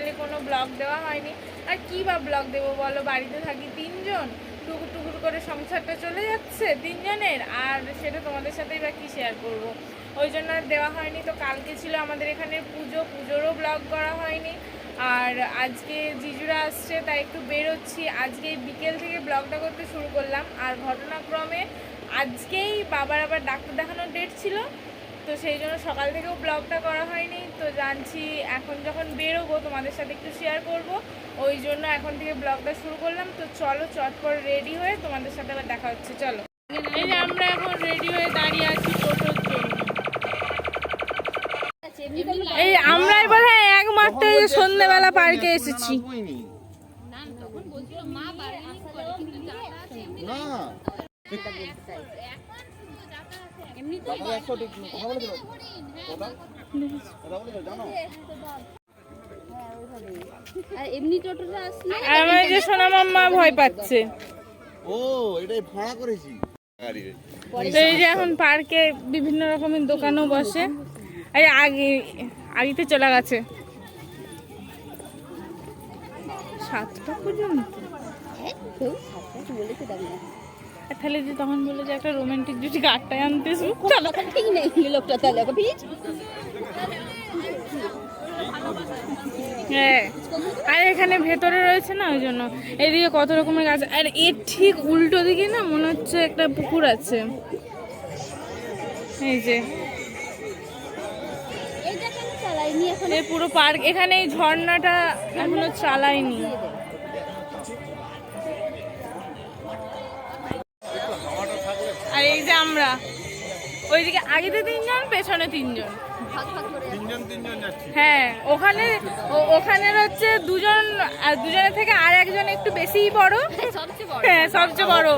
চ্যানেলে কোনো ব্লগ দেওয়া হয়নি। আর কী বা ব্লগ দেবো বলো? বাড়িতে থাকি তিনজন। টুকুর টুকুর করে সংসারটা চলে যাচ্ছে তিনজনের। আর সেটা তোমাদের সাথেই বা কী শেয়ার করব। ওই জন্য আর দেওয়া হয়নি। তো কালকে ছিল আমাদের এখানে পুজো। পুজোরও ব্লগ করা হয়নি। আর আজকে জিজুরা আসছে, তাই একটু বেরোচ্ছি। আজকে বিকেল থেকে ব্লগটা করতে শুরু করলাম। আর ঘটনাক্রমে আজকেই বাবার আবার ডাক্তার দেখানোর ডেট ছিল। তো সেই জন্য সকাল থেকেও ব্লগটা করা হয়নি। তো জানছি এখন যখন বেরোবো তোমাদের সাথে একটু শেয়ার করব। ওই জন্য এখন থেকে ব্লগটা শুরু করলাম। তো চলো চটপট রেডি হয়ে তোমাদের সাথে আবার দেখা হচ্ছে। চলো। এই যে আমরা এখন রেডি হয়ে দাঁড়িয়ে আছি টোটোর জন্য। এই আমরাই বোধ হয় একমাত্র সন্ধ্যেবেলা পার্কে এসেছি। না আমার যে সোনা মাম্মা ভয় পাচ্ছে। ও এটাই ভাড়া করেছি। তো এই যে এখন পার্কে বিভিন্ন রকমের দোকানও বসে। এই আগে আগেতে চলে গেছে। সাতটা পর্যন্ত? তাহলে যে তখন বলে যে একটা রোমান্টিক জুটি গাড়টায় আনতে ঠিক নেই। লোকটা তাহলে প্লিজ হ্যাঁ। আর এখানে ভেতরে রয়েছে না ওই জন্য। এদিকে কত রকমের গাছ। আর এর ঠিক উল্টো দিকে না মনে হচ্ছে একটা পুকুর আছে। এই যে। চালাইনি পুরো পার্ক এখানে এই ঝর্ণাটা এখনও চালায়নি আমরা। ওইদিকে আগেতে তিনজন পেছনে তিনজন। ভাগ ভাগ করে তিনজন তিনজন যাচ্ছি। হ্যাঁ ওখানে ওখানের হচ্ছে দুজন দুজনের থেকে আর একজন একটু বেশিই বড়। হ্যাঁ সবচেয়ে বড়।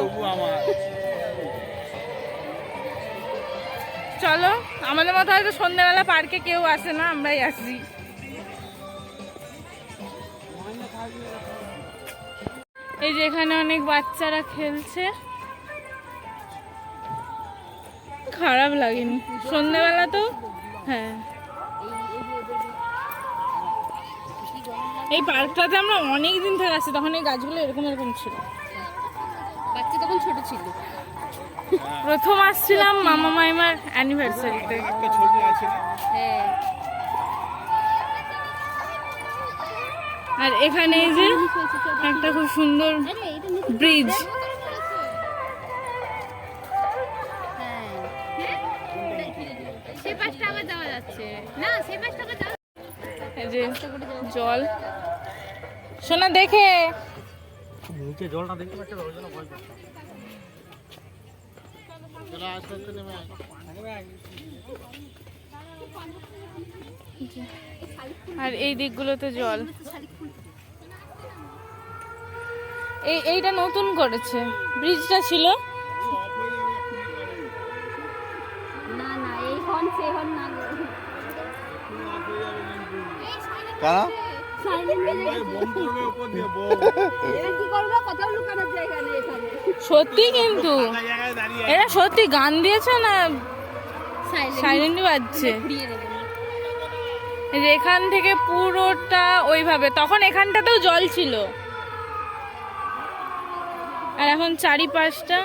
চলো আমাদের মতো হয়তো সন্ধ্যাবেলা পার্কে কেউ আসে না আমরাই আসি। এই যে এখানে অনেক বাচ্চারা খেলছে। খারাপ লাগেনি। সন্ধ্যাবেলা তো হ্যাঁ। এই পার্কটাতে আমরা অনেক দিন থেকে আসি তখন এই গাছগুলো এরকম এরকম ছিল। বাচ্চা তখন ছোট ছিল। প্রথম আসছিলাম মামা মাইমার অ্যানিভার্সারিতে একটা ছবি আছে। না হ্যাঁ। আর এখানে এই যে একটা খুব সুন্দর ব্রিজ পাশটা আবার যাওয়া যাচ্ছে। না সে পাশটা আবার যাওয়া এই যে জল। সোনা দেখে। চলো আস্তে আস্তে নেমে আয়। আর এই দিকগুলোতে জল। এই এইটা নতুন করেছে। ব্রিজটা ছিল না না এই হন সে হন না কারা সত্যি কিন্তু। এরা সত্যি গান দিয়েছে না সাইলেন্ট বাজছে? এখান থেকে পুরোটা ওইভাবে। তখন এখানটাতেও জল ছিল। আর এখন চারিপাশটা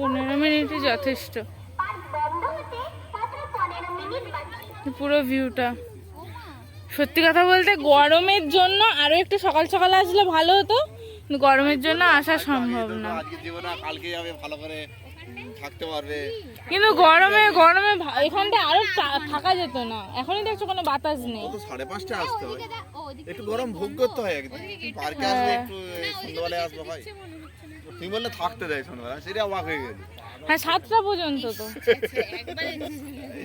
পনেরো মিনিটই যথেষ্ট। পুরো ভিউটা সত্যি কথা বলতে গরমের জন্য আরও একটু সকাল সকাল আসলে ভালো হতো গরমের জন্য আসা সম্ভব না। কিন্তু গরমে গরমে এখানটা আরও থাকা যেত না। এখনই দেখছ কোনো বাতাস নেই। সাড়ে পাঁচটা আসতে হয়। একটু গরম ভোগ করতে হয় একদম পার্কে আসবে একটু সন্ধ্যাবেলায় আসবে হয়। তুমি বললে থাকতে দেয় সন্ধ্যাবেলা সেটা অবাক হয়ে গেছে। হ্যাঁ সাতটা পর্যন্ত তো।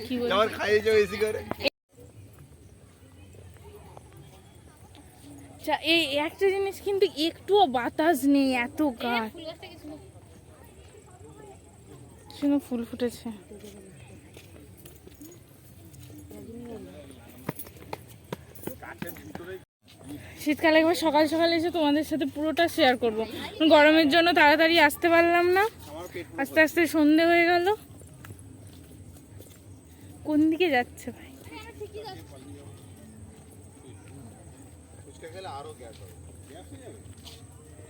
কি বল আবার খাইয়েছে বেশি করে। আচ্ছা, এই একটা জিনিস কিন্তু একটুও বাতাস নেই এত গাছ শুনো? ফুল ফুটেছে। শীতকালে একবার সকাল সকাল এসে তোমাদের সাথে পুরোটা শেয়ার করব। গরমের জন্য তাড়াতাড়ি আসতে পারলাম না। আস্তে আস্তে সন্ধে হয়ে গেল। কোন দিকে যাচ্ছে ভাই? জঙ্গল জঙ্গল হয়ে গেছে হবে গ্যাস হয়ে যাবে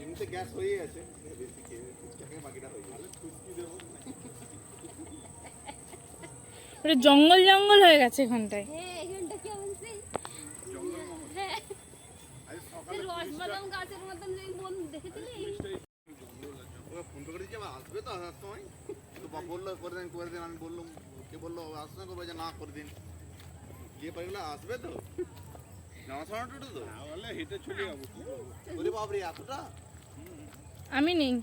এমনিতে গ্যাস হয়ে গেছে বেশি খেয়ে ফুচকা খেয়ে বাকিটা হয়ে যাবে ফুচকি দেবো ওটা জঙ্গল জঙ্গল হয়ে গেছে এখানটায় হ্যাঁ এখানটা কি বলছি হ্যাঁ সেই গাছের মতন যে বন দেখেছিলি? ফোন করে দিচ্ছে আসবে তো আসার সময়। তো বলল করে দিন করে দিন। আমি বললাম কে বলল আসবে না করবে না করে দিন। গিয়ে পারগুলো আসবে তো? জামা তো? বলে হেঁটে চলে যাব কি বলি বাবরে এতটা? আমি নেই।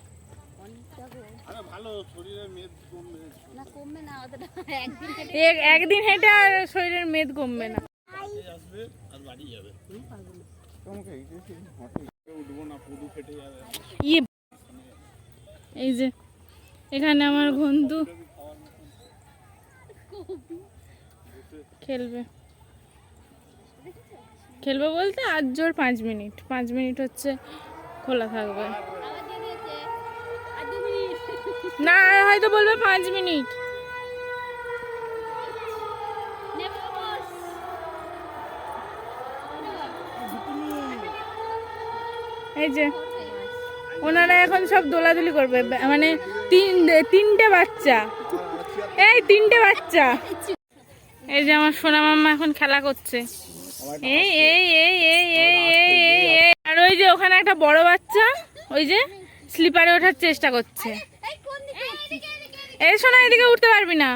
ভালো শরীরে মেদ কমবে। না কমবে না অতটা একদিন একদিন হেঁটে আর শরীরের মেদ কমবে না। আসবে আর বাড়ি যাবে। ইয়ে, এই যে, এখানে আমার বন্ধু খেলবে। খেলবে বলতে আজ জোর পাঁচ মিনিট। পাঁচ মিনিট হচ্ছে খোলা থাকবে। না, হয়তো বলবে পাঁচ মিনিট। এই যে, ওনারা এখন সব দোলাদুলি করবে। মানে তিন তিনটে বাচ্চা। এই তিনটে বাচ্চা। এই যে আমার সোনা মাম্মা এখন খেলা করছে। এই এই এই এই এই এই এই এই। আর ওই যে ওখানে একটা বড় বাচ্চা, ওই যে স্লিপারে ওঠার চেষ্টা করছে। এই সোনা, এদিকে উঠতে পারবি না।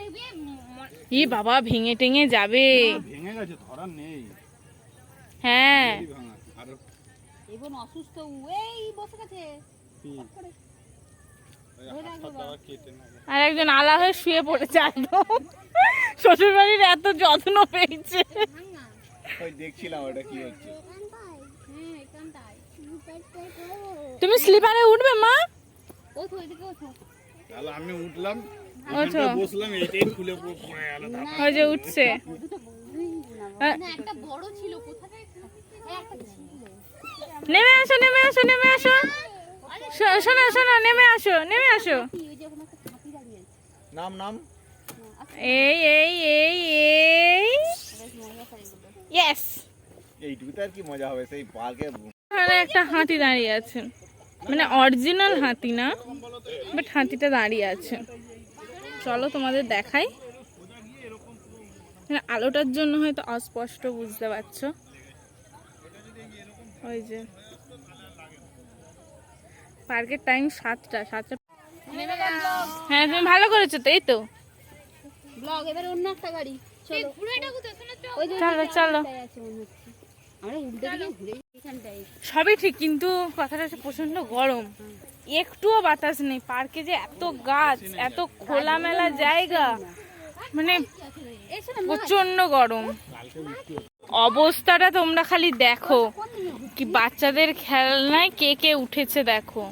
দেখি ই বাবা ভেঙে টেঙে যাবে। ভেঙে গেছে নেই। হ্যাঁ। অসুস্থ ওই বসে গেছে। আর একজন আলা হয়ে শুয়ে পড়েছে একদম। শ্বশুর বাড়ির এত যত্ন পেয়েছে। দেখছিলাম ওটা কি হচ্ছে। তুমি স্লিপারে উঠবে মা? ও তাহলে আমি উঠলাম ওঠো। বসলাম এইটাই খুলে পড়ে গেল ওই যে উঠছে। আহ, একটা বড় ছিল কোথা থেকে এই একটা ছিল। নেমে আসো নেমে আসো নেমে আসো। শোনো শোনো নেমে আসো নেমে আসো। কি ওই যে ওখানে একটা হাতি দাঁড়িয়ে আছে নাম নাম। এই এই এই এই। ইয়েস এইটুকুতে আর কি মজা হবে সেই পার্কে একটা হাতি দাঁড়িয়ে আছে। মানে অরিজিনাল হাতি না বাট হাতিটা দাঁড়িয়ে আছে। চলো তোমাদের দেখাই। মানে আলোটার জন্য হয়তো অস্পষ্ট বুঝতে পারছ। ওই যে। পার্কের টাইম সাতটা সাতটা হ্যাঁ তুমি ভালো করেছ তো এই তো। ব্লগ এবার অন্য একটা গাড়ি চলো। চলো সবই ঠিক কিন্তু কথাটা হচ্ছে প্রচণ্ড গরম। একটুও বাতাস নেই পার্কে যে এত গাছ এত খোলামেলা জায়গা মানে প্রচণ্ড গরম। অবস্থাটা তোমরা খালি দেখো। কি বাচ্চাদের খেলনায় কে কে উঠেছে দেখো।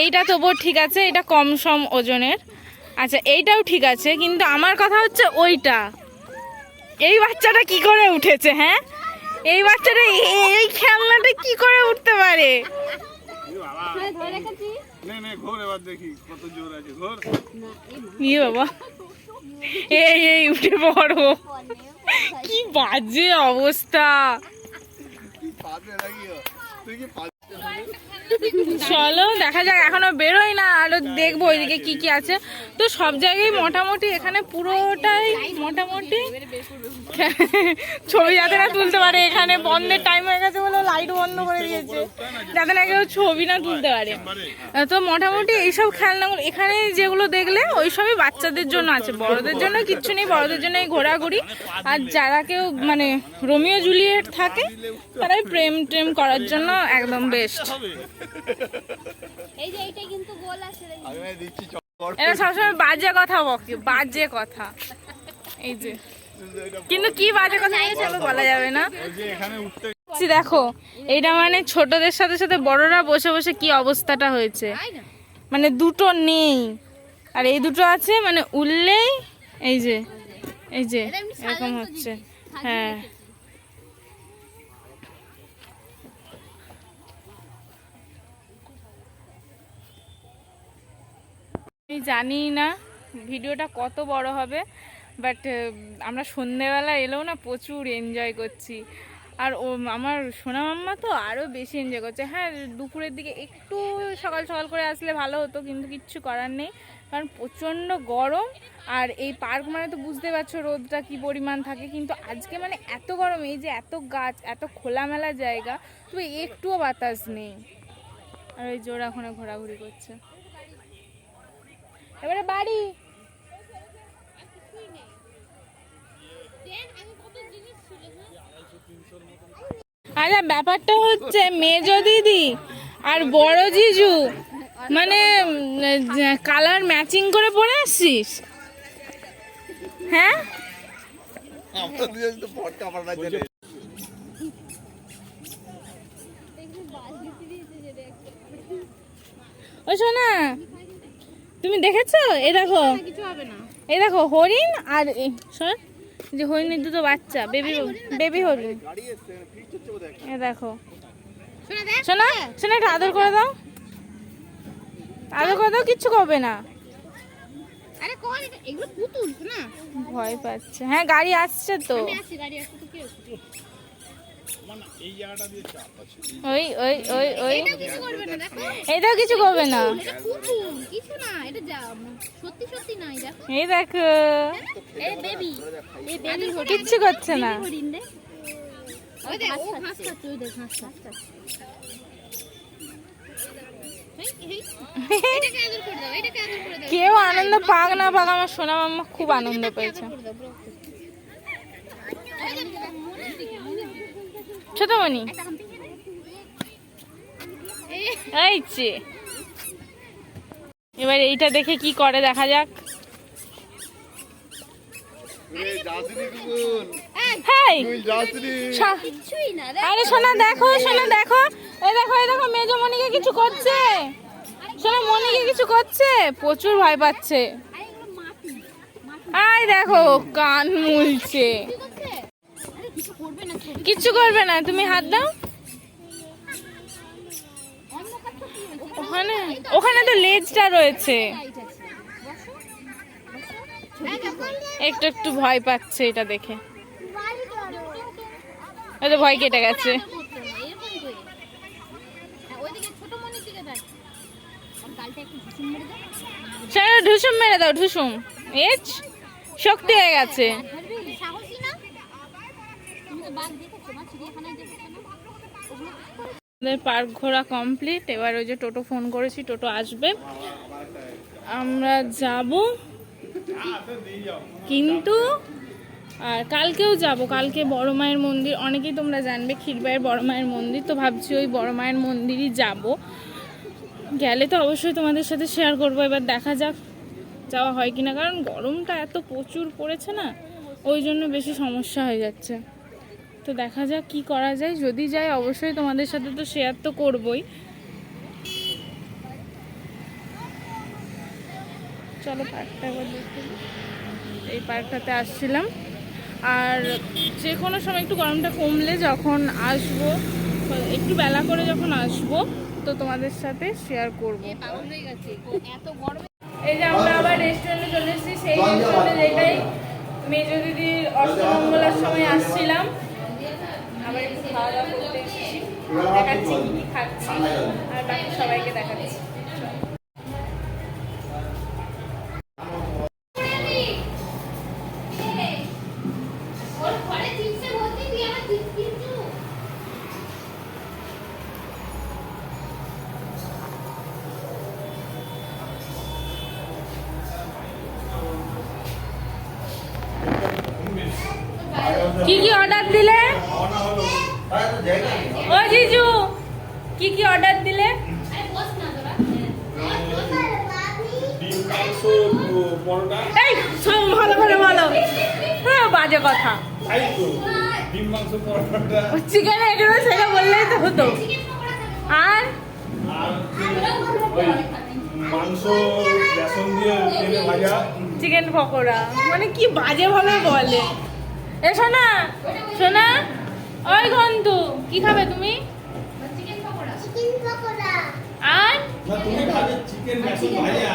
এইটা তবুও ঠিক আছে এটা কম সম ওজনের। আচ্ছা এইটাও ঠিক আছে কিন্তু আমার কথা হচ্ছে ওইটা। এই বাচ্চাটা কি করে উঠেছে হ্যাঁ? এই বাচ্চাটা এই খেলনাটা কি করে উঠতে পারে? ই ইয়ে বাবা। এই এই উঠে পড়ো। কি বাজে অবস্থা। চলো, দেখা যাক, এখনও বেরোই না, আরও দেখব ওইদিকে কি কি আছে। তো সব জায়গায় মোটামুটি এখানে পুরোটাই মোটামুটি ছবি যাতে না তুলতে পারে। এখানে বন্ধের টাইম হয়ে গেছে বলে লাইট বন্ধ করে দিয়েছে। যাতে না কেউ ছবি না তুলতে পারে। তো মোটামুটি এইসব খেলনাগুলো, এখানে যেগুলো দেখলে ওই সবই বাচ্চাদের জন্য আছে। বড়দের জন্য কিচ্ছু নেই, বড়দের জন্য ঘোরাঘুরি। আর যারা কেউ মানে রোমিও জুলিয়েট থাকে, তারাই প্রেম টেম করার জন্য একদম বেস্ট এই যে এইটাই কিন্তু গোল আছে আমি দিচ্ছি এরা সবসময় বাজে কথা বকে বাজে কথা। এই যে। কিন্তু কি বাজে কথা বলা যাবে না। দেখো এইটা মানে ছোটদের সাথে সাথে বড়রা বসে বসে কি অবস্থাটা হয়েছে। মানে দুটো নেই। আর এই দুটো আছে মানে উঠলেই এই যে এই যে এরকম হচ্ছে। হ্যাঁ। আমি জানি না, ভিডিওটা কত বড় হবে বাট আমরা সন্ধেবেলা এলেও না প্রচুর এনজয় করছি। আর ও, আমার সোনা মাম্মা তো আরও বেশি এনজয় করছে। হ্যাঁ দুপুরের দিকে একটু সকাল সকাল করে আসলে ভালো হতো, কিন্তু কিচ্ছু করার নেই। কারণ প্রচণ্ড গরম, আর এই পার্ক মানে তো বুঝতে পারছ রোদটা কি পরিমাণ থাকে, কিন্তু আজকে মানে এত গরম, এই যে এত গাছ, এত খোলামেলা জায়গা, তবে একটুও বাতাস নেই। আর ওই জোর এখন ঘোরাঘুরি করছে। এবারে বাড়ি? আচ্ছা ব্যাপারটা হচ্ছে, মেজো দিদি আর বড় জিজু মানে কালার ম্যাচিং করে পরে আসছিস হ্যাঁ। ও শোনা তুমি দেখেছ? এই দেখো। কিছু হবে না। এই দেখো হরিণ আর শোন যে হরিণের দুটো বাচ্চা বেবি বেবি হরিণ। এ দেখো। শোনা শোনা শোনা একটু আদর করে দাও। আদর করে দাও কিচ্ছু করবে না। আরে কর এগুলো পুতুল না ভয় পাচ্ছে। হ্যাঁ গাড়ি আসছে তো। গাড়ি আসতে তো কি হচ্ছে মানে এই জায়গাটা দিয়ে চাপ আছে ওই ওই ওই ওই। এটা কিছু করবে না এটাও কিছু করবে না। কিছু না এটা যা সত্যি সত্যি নাই দেখো। এই দেখো। এই বেবি এই বেবি কিচ্ছু করছে না। ওই দেখ ও ঘাস খাচ্ছে ওই দেখ ঘাস খাচ্ছে। এই, এই, এটাকে আদর করে দাও এটাকে আদর করে দাও। কেউ আনন্দ পাক না পাক আমার সোনা মাম্মা খুব আনন্দ পেয়েছে আদর করে দাও ব্রো ওই দেখ, মনের দিকে, মনের দিকে। ছোট একটা হাম্পি খেয়ে দে। এই, যে এবার এইটা দেখে কি করে দেখা যাক। আরে দেখো দেখো। দেখো এই দেখো কিছু করছে। কিছু করছে। প্রচুর ভয় পাচ্ছে। আই দেখো কান মুলছে কি করছে আরে কিছু করবে না ছবি কিচ্ছু করবে না। তুমি হাত দাও। ওখানে ওখানে তো লেজটা রয়েছে। একটু একটু ভয় পাচ্ছে এটা দেখে। ওই ভয় কেটে গেছে। ঢুসুম মেরে দাও, ঢুসুম। এজ শক্তি হয়ে গেছে ধরবি সাহসী না তুমি তো বাঘ দেখেছ না চিড়িয়াখানায় দেখেছ না ওগুলো কি করে আমাদের পার্ক ঘোরা কমপ্লিট। এবার ওই যে টোটো ফোন করেছি, টোটো আসবে। আমরা যাব। কিন্তু, আর কালকেও যাব। কালকে বড় মায়ের মন্দির, অনেকেই তোমরা জানবে ক্ষীরবাইয়ের বড় মায়ের মন্দির, তো ভাবছি ওই বড় মায়ের মন্দিরই যাব। গেলে তো অবশ্যই তোমাদের সাথে শেয়ার করব। এবার দেখা যাক যাওয়া হয় কিনা। কারণ গরমটা এত প্রচুর পড়েছে না, ওই জন্য বেশি সমস্যা হয়ে যাচ্ছে। তো দেখা যাক কি করা যায়। যদি যাই অবশ্যই তোমাদের সাথে তো শেয়ার তো করবই। চলো পার্কটা একবার দেখে নিই। এই পার্কটাতে আসছিলাম। আর যে কোনো সময় একটু গরমটা কমলে যখন আসব একটু বেলা করে যখন আসব তো তোমাদের সাথে শেয়ার করব। পাগল এত গরমে এই যে আমরা আবার রেস্টুরেন্টে চলে এসেছি। সেই রেস্টুরেন্টে যেটাই মেজো দিদির অষ্টমঙ্গলার সময় আসছিলাম আবার একটু খাওয়া দাওয়া করতে এসেছি। দেখাচ্ছি কী কি খাচ্ছি। আর বাকি সবাইকে দেখাচ্ছি। কি কি অর্ডার দিলে? ও জিজু কি কি অর্ডার দিলে? এই ভালো করে বলো। হ্যাঁ বাজে কথা। চিকেন সেটা বললেই তো হতো। আর? চিকেন পকোড়া। মানে কি বাজে ভাবে বলে। এ শোনা শোনা ওই ঘন্টু কি খাবে তুমি? চিকেন পকোড়া আর তুমি খাবে চিকেন বেসন ভাজা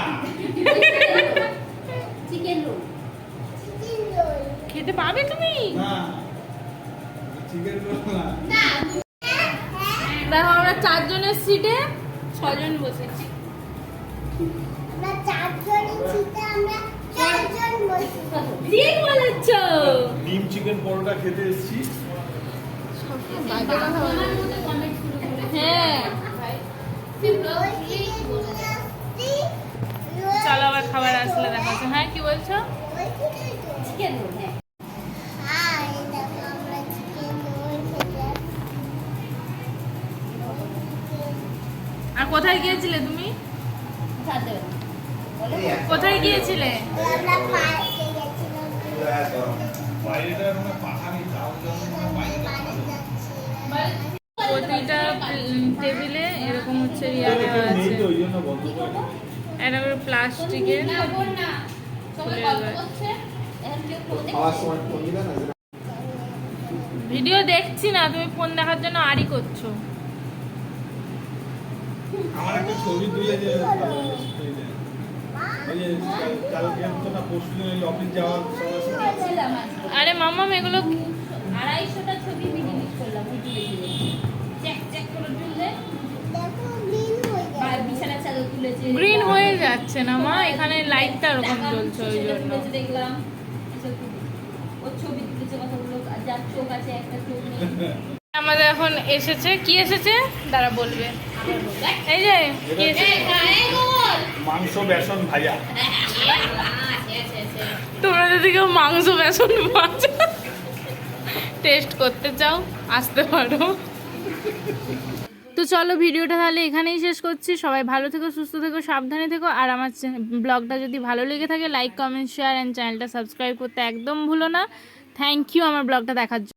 চিকেন রোল খেতে পাবে তুমি? না চিকেন রোল না। দেখো আমরা চারজনের সিটে ছজন বসেছি। ঠিক বলেছ? ডিম চিকেন পরোটা খেতে এসেছি। হ্যাঁ। চলো আবার খাবার আসলে দেখা হচ্ছে। হ্যাঁ কি বলছো? চিকেন হ্যাঁ। আর কোথায় গিয়েছিলে তুমি। কোথায় গিয়েছিলে? মানে প্রতিটা টেবিলে এরকম হচ্ছে ইয়া দেওয়া আছে। এটা করে প্লাস্টিকের ভিডিও দেখছি না তুমি ফোন দেখার জন্য আরই করছ। আমার একটা ছবি তুলে আরে মাম্মাম এগুলো আড়াইশোটা ছবি করলাম গ্রিন হয়ে যাচ্ছে না মা এখানে লাইটটা ওরকম জ্বলছে ওই জন্য। দেখলাম। ওর ছবি তুলেছে যার চোখ আছে একটা আমাদের এখন এসেছে কি এসেছে? তারা বলবে। এই যে কি এসেছে। মাংস, বেসন ভাজা। তোমরা যদি কেউ মাংস, বেসন ভাজা টেস্ট করতে চাও, আসতে পারো। তো চলো ভিডিওটা তাহলে এখানেই শেষ করছি। সবাই ভালো থেকো, সুস্থ থেকো, সাবধানে থেকো। আর আমার ব্লগটা যদি ভালো লেগে থাকে লাইক কমেন্ট শেয়ার অ্যান্ড চ্যানেলটা সাবস্ক্রাইব করতে একদম ভুলো না। থ্যাংক ইউ আমার ব্লগটা দেখার জন্য।